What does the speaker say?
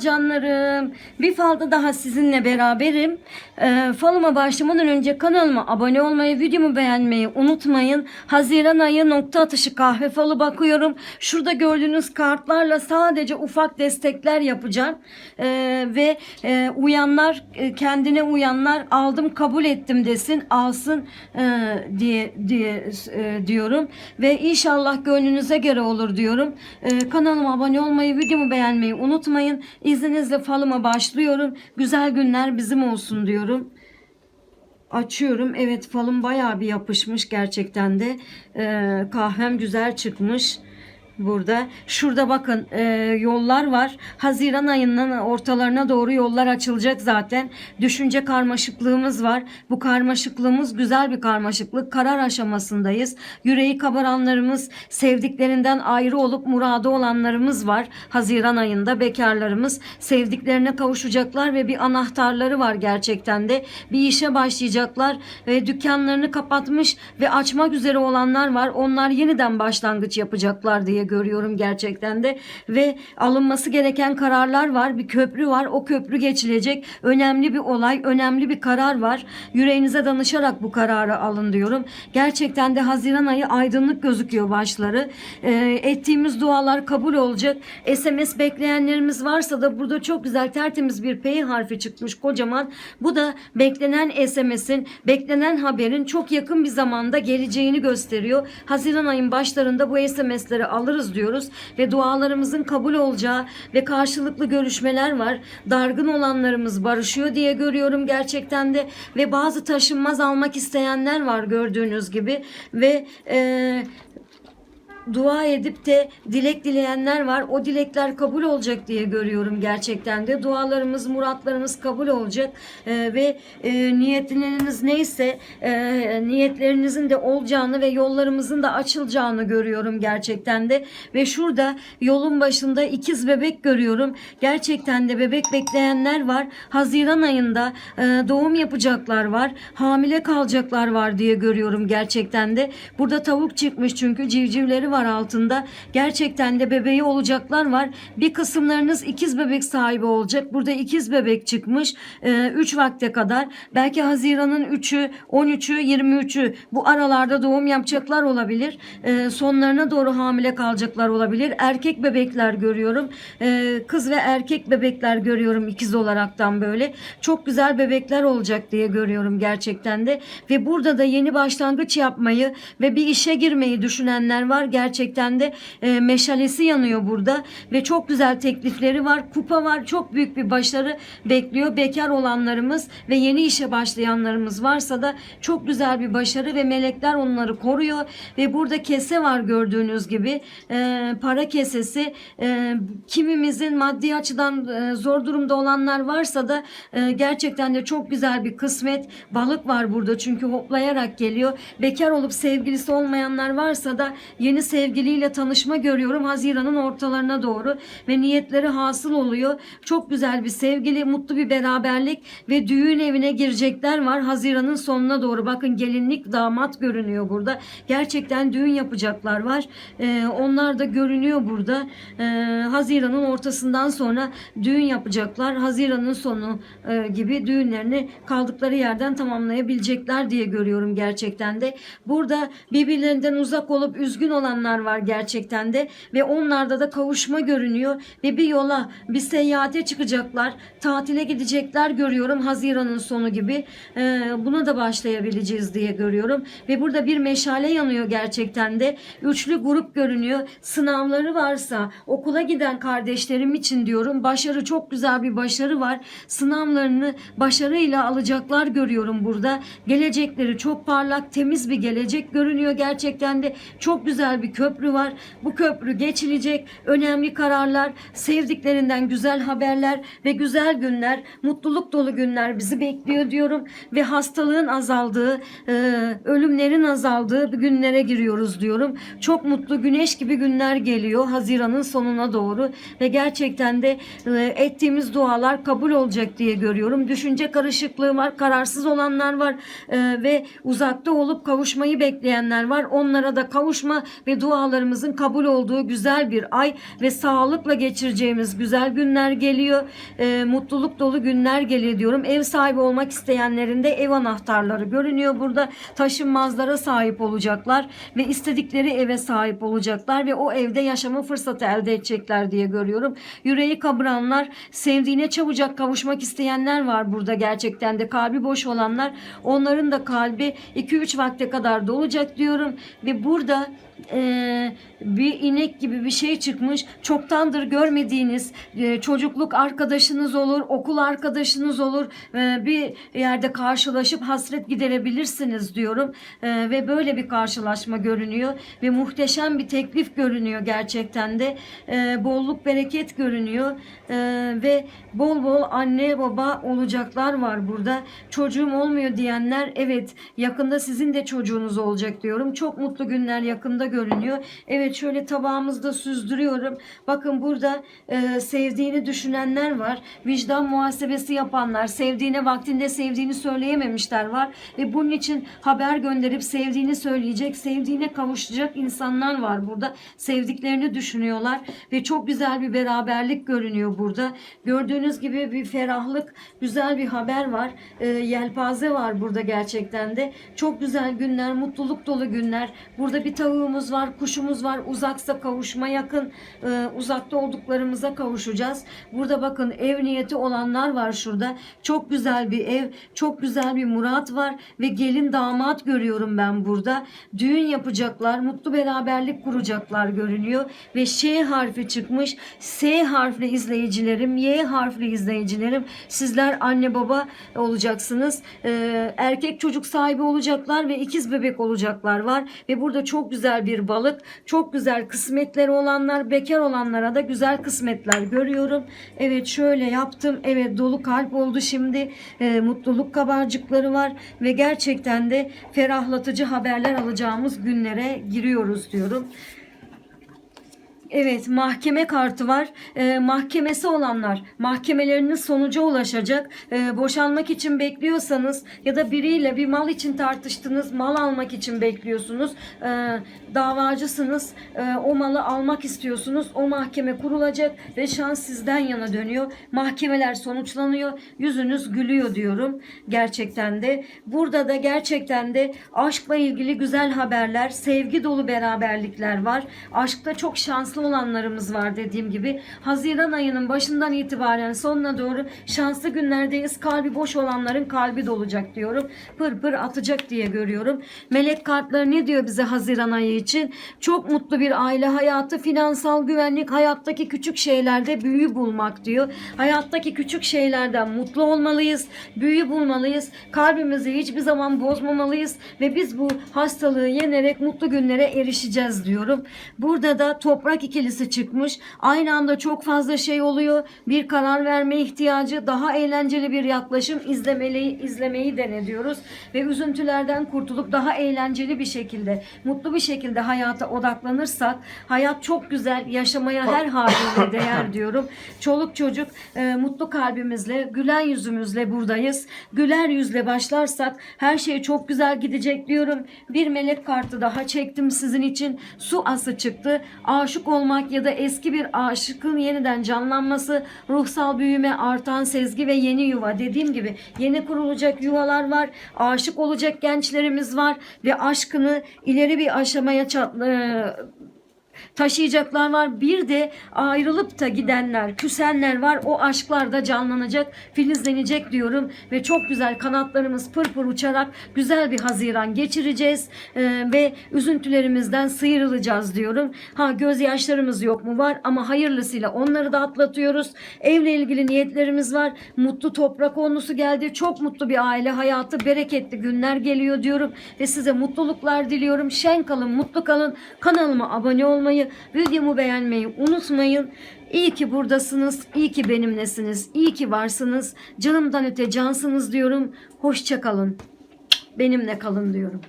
Canlarım bir falda daha sizinle beraberim. Ee, falıma başlamadan önce kanalıma abone olmayı, videomu beğenmeyi unutmayın. Haziran ayı nokta atışı kahve falı bakıyorum. Şurada gördüğünüz kartlarla sadece ufak destekler yapacağım. Ee, ve e, uyanlar e, kendine uyanlar aldım kabul ettim desin alsın e, diye diye e, diyorum. Ve inşallah gönlünüze göre olur diyorum. Ee, kanalıma abone olmayı, videomu beğenmeyi unutmayın. İzninizle falıma başlıyorum. Güzel günler bizim olsun diyorum. Açıyorum. Evet falım bayağı bir yapışmış gerçekten de. Ee, kahvem güzel çıkmış. Burada. Şurada bakın e, yollar var. Haziran ayının ortalarına doğru yollar açılacak zaten. Düşünce karmaşıklığımız var. Bu karmaşıklığımız güzel bir karmaşıklık. Karar aşamasındayız. Yüreği kabaranlarımız, sevdiklerinden ayrı olup muradı olanlarımız var. Haziran ayında bekarlarımız sevdiklerine kavuşacaklar ve bir anahtarları var gerçekten de. Bir işe başlayacaklar ve dükkanlarını kapatmış ve açmak üzere olanlar var. Onlar yeniden başlangıç yapacaklar diye görüyorum gerçekten de ve alınması gereken kararlar var. Bir köprü var. O köprü geçilecek. Önemli bir olay, önemli bir karar var. Yüreğinize danışarak bu kararı alın diyorum. Gerçekten de Haziran ayı aydınlık gözüküyor başları. Ee, ettiğimiz dualar kabul olacak. SMS bekleyenlerimiz varsa da burada çok güzel tertemiz bir P harfi çıkmış kocaman. Bu da beklenen SMS'in, beklenen haberin çok yakın bir zamanda geleceğini gösteriyor. Haziran ayın başlarında bu SMS'leri alırız diyoruz ve dualarımızın kabul olacağı ve karşılıklı görüşmeler var. Dargın olanlarımız barışıyor diye görüyorum gerçekten de ve bazı taşınmaz almak isteyenler var gördüğünüz gibi ve e, dua edip de dilek dileyenler var. O dilekler kabul olacak diye görüyorum gerçekten de. Dualarımız, muratlarımız kabul olacak Ee, ve e, niyetleriniz neyse e, niyetlerinizin de olacağını ve yollarımızın da açılacağını görüyorum gerçekten de. Ve şurada yolun başında ikiz bebek görüyorum. Gerçekten de bebek bekleyenler var. Haziran ayında e, doğum yapacaklar var. Hamile kalacaklar var diye görüyorum gerçekten de. Burada tavuk çıkmış çünkü civcivleri var altında. Gerçekten de bebeği olacaklar var. Bir kısımlarınız ikiz bebek sahibi olacak. Burada ikiz bebek çıkmış. 3 vakte kadar. Belki Haziran'ın 3'ü, 13'ü, 23'ü bu aralarda doğum yapacaklar olabilir. E, sonlarına doğru hamile kalacaklar olabilir. Erkek bebekler görüyorum. E, kız ve erkek bebekler görüyorum ikiz olaraktan böyle. Çok güzel bebekler olacak diye görüyorum gerçekten de. Ve burada da yeni başlangıç yapmayı ve bir işe girmeyi düşünenler var. Gerçekten de e, meşalesi yanıyor burada ve çok güzel teklifleri var. Kupa var. Çok büyük bir başarı bekliyor. Bekar olanlarımız ve yeni işe başlayanlarımız varsa da çok güzel bir başarı ve melekler onları koruyor ve burada kese var gördüğünüz gibi. E, para kesesi. E, kimimizin maddi açıdan e, zor durumda olanlar varsa da e, gerçekten de çok güzel bir kısmet. Balık var burada çünkü hoplayarak geliyor. Bekar olup sevgilisi olmayanlar varsa da yeni sevgiliyle tanışma görüyorum Haziran'ın ortalarına doğru ve niyetleri hasıl oluyor. Çok güzel bir sevgili, mutlu bir beraberlik ve düğün evine girecekler var Haziran'ın sonuna doğru. Bakın gelinlik damat görünüyor burada. Gerçekten düğün yapacaklar var. Ee, onlar da görünüyor burada. Ee, Haziran'ın ortasından sonra düğün yapacaklar. Haziran'ın sonu e, gibi düğünlerini kaldıkları yerden tamamlayabilecekler diye görüyorum gerçekten de. Burada birbirlerinden uzak olup üzgün olanlar var gerçekten de ve onlarda da kavuşma görünüyor ve bir yola bir seyahate çıkacaklar. Tatile gidecekler görüyorum Haziran'ın sonu gibi. Ee, buna da başlayabileceğiz diye görüyorum ve burada bir meşale yanıyor gerçekten de. Üçlü grup görünüyor. Sınavları varsa okula giden kardeşlerim için diyorum başarı çok güzel bir başarı var. Sınavlarını başarıyla alacaklar görüyorum burada. Gelecekleri çok parlak, temiz bir gelecek görünüyor gerçekten de. Çok güzel bir köprü var. Bu köprü geçilecek. Önemli kararlar, sevdiklerinden güzel haberler ve güzel günler, mutluluk dolu günler bizi bekliyor diyorum ve hastalığın azaldığı, e, ölümlerin azaldığı günlere giriyoruz diyorum. Çok mutlu güneş gibi günler geliyor Haziran'ın sonuna doğru ve gerçekten de e, ettiğimiz dualar kabul olacak diye görüyorum. Düşünce karışıklığı var, kararsız olanlar var e, ve uzakta olup kavuşmayı bekleyenler var. Onlara da kavuşma ve ve dualarımızın kabul olduğu güzel bir ay ve sağlıkla geçireceğimiz güzel günler geliyor. Ee, mutluluk dolu günler geliyor diyorum. Ev sahibi olmak isteyenlerin de ev anahtarları görünüyor burada. Taşınmazlara sahip olacaklar ve istedikleri eve sahip olacaklar ve o evde yaşama fırsatı elde edecekler diye görüyorum. Yüreği kabıranlar, sevdiğine çabucak kavuşmak isteyenler var burada gerçekten de kalbi boş olanlar. Onların da kalbi 2-3 vakte kadar dolacak diyorum ve burada e, bir inek gibi bir şey çıkmış. Çoktandır görmediğiniz e, çocukluk arkadaşınız olur, okul arkadaşınız olur. E, bir yerde karşılaşıp hasret giderebilirsiniz diyorum. E, ve böyle bir karşılaşma görünüyor ve muhteşem bir teklif görünüyor gerçekten de. E, bolluk bereket görünüyor E, ve bol bol anne baba olacaklar var burada. Çocuğum olmuyor diyenler evet yakında sizin de çocuğunuz olacak diyorum. Çok mutlu günler yakında görünüyor. Evet şöyle tabağımızda süzdürüyorum. Bakın burada e, sevdiğini düşünenler var. Vicdan muhasebesi yapanlar, sevdiğine vaktinde sevdiğini söyleyememişler var. Ve bunun için haber gönderip sevdiğini söyleyecek, sevdiğine kavuşacak insanlar var burada. Sevdiklerini düşünüyorlar ve çok güzel bir beraberlik görünüyor burada. Gördüğünüz gibi bir ferahlık, güzel bir haber var. E, yelpaze var burada gerçekten de. Çok güzel günler, mutluluk dolu günler. Burada bir tavuğumuz var, kuşumuz var. Uzaksa kavuşma yakın. e, uzakta olduklarımıza kavuşacağız. Burada bakın ev niyeti olanlar var şurada. Çok güzel bir ev, çok güzel bir murat var ve gelin damat görüyorum ben burada. Düğün yapacaklar, mutlu beraberlik kuracaklar görünüyor ve Ş harfi çıkmış. S harfli izleyicilerim, Y harfli izleyicilerim. Sizler anne baba olacaksınız. Ee, erkek çocuk sahibi olacaklar ve ikiz bebek olacaklar var ve burada çok güzel bir balık, çok güzel kısmetleri olanlar, bekar olanlara da güzel kısmetler görüyorum. Evet şöyle yaptım. Evet dolu kalp oldu şimdi. Ee, mutluluk kabarcıkları var ve gerçekten de ferahlatıcı haberler alacağımız günlere giriyoruz diyorum. Evet mahkeme kartı var. Ee, mahkemesi olanlar mahkemelerinin sonuca ulaşacak. Ee, boşanmak için bekliyorsanız ya da biriyle bir mal için tartıştınız. Mal almak için bekliyorsunuz. Ee, davacısınız. Ee, o malı almak istiyorsunuz. O mahkeme kurulacak ve şans sizden yana dönüyor. Mahkemeler sonuçlanıyor. Yüzünüz gülüyor diyorum. Gerçekten de. Burada da gerçekten de aşkla ilgili güzel haberler, sevgi dolu beraberlikler var. Aşkta çok şanslı olanlarımız var dediğim gibi. Haziran ayının başından itibaren sonuna doğru şanslı günlerdeyiz. Kalbi boş olanların kalbi dolacak diyorum. Pır pır atacak diye görüyorum. Melek kartları ne diyor bize Haziran ayı için? Çok mutlu bir aile hayatı, finansal güvenlik, hayattaki küçük şeylerde büyü bulmak diyor. Hayattaki küçük şeylerden mutlu olmalıyız, büyü bulmalıyız. Kalbimizi hiçbir zaman bozmamalıyız ve biz bu hastalığı yenerek mutlu günlere erişeceğiz diyorum. Burada da toprak ikilisi çıkmış. Aynı anda çok fazla şey oluyor. Bir karar verme ihtiyacı, daha eğlenceli bir yaklaşım izlemeli, izlemeyi denediyoruz. Ve üzüntülerden kurtulup daha eğlenceli bir şekilde, mutlu bir şekilde hayata odaklanırsak hayat çok güzel, yaşamaya her haliyle değer diyorum. Çoluk çocuk e, mutlu kalbimizle, gülen yüzümüzle buradayız. Güler yüzle başlarsak her şey çok güzel gidecek diyorum. Bir melek kartı daha çektim sizin için. Su ası çıktı. Aşık olmak ya da eski bir aşıkın yeniden canlanması, ruhsal büyüme, artan sezgi ve yeni yuva. Dediğim gibi yeni kurulacak yuvalar var. Aşık olacak gençlerimiz var ve aşkını ileri bir aşamaya çat, e, taşıyacaklar var. Bir de ayrılıp da gidenler, küsenler var. O aşklar da canlanacak, filizlenecek diyorum. Ve çok güzel kanatlarımız pır pır uçarak güzel bir Haziran geçireceğiz. Ee, ve üzüntülerimizden sıyrılacağız diyorum. Ha gözyaşlarımız yok mu? Var ama hayırlısıyla onları da atlatıyoruz. Evle ilgili niyetlerimiz var. Mutlu toprak konusu geldi. Çok mutlu bir aile hayatı, bereketli günler geliyor diyorum. Ve size mutluluklar diliyorum. Şen kalın, mutlu kalın. Kanalıma abone olmayı, videomu beğenmeyi unutmayın. İyi ki buradasınız, iyi ki benimlesiniz, iyi ki varsınız. Canımdan öte cansınız diyorum. Hoşça kalın. Benimle kalın diyorum.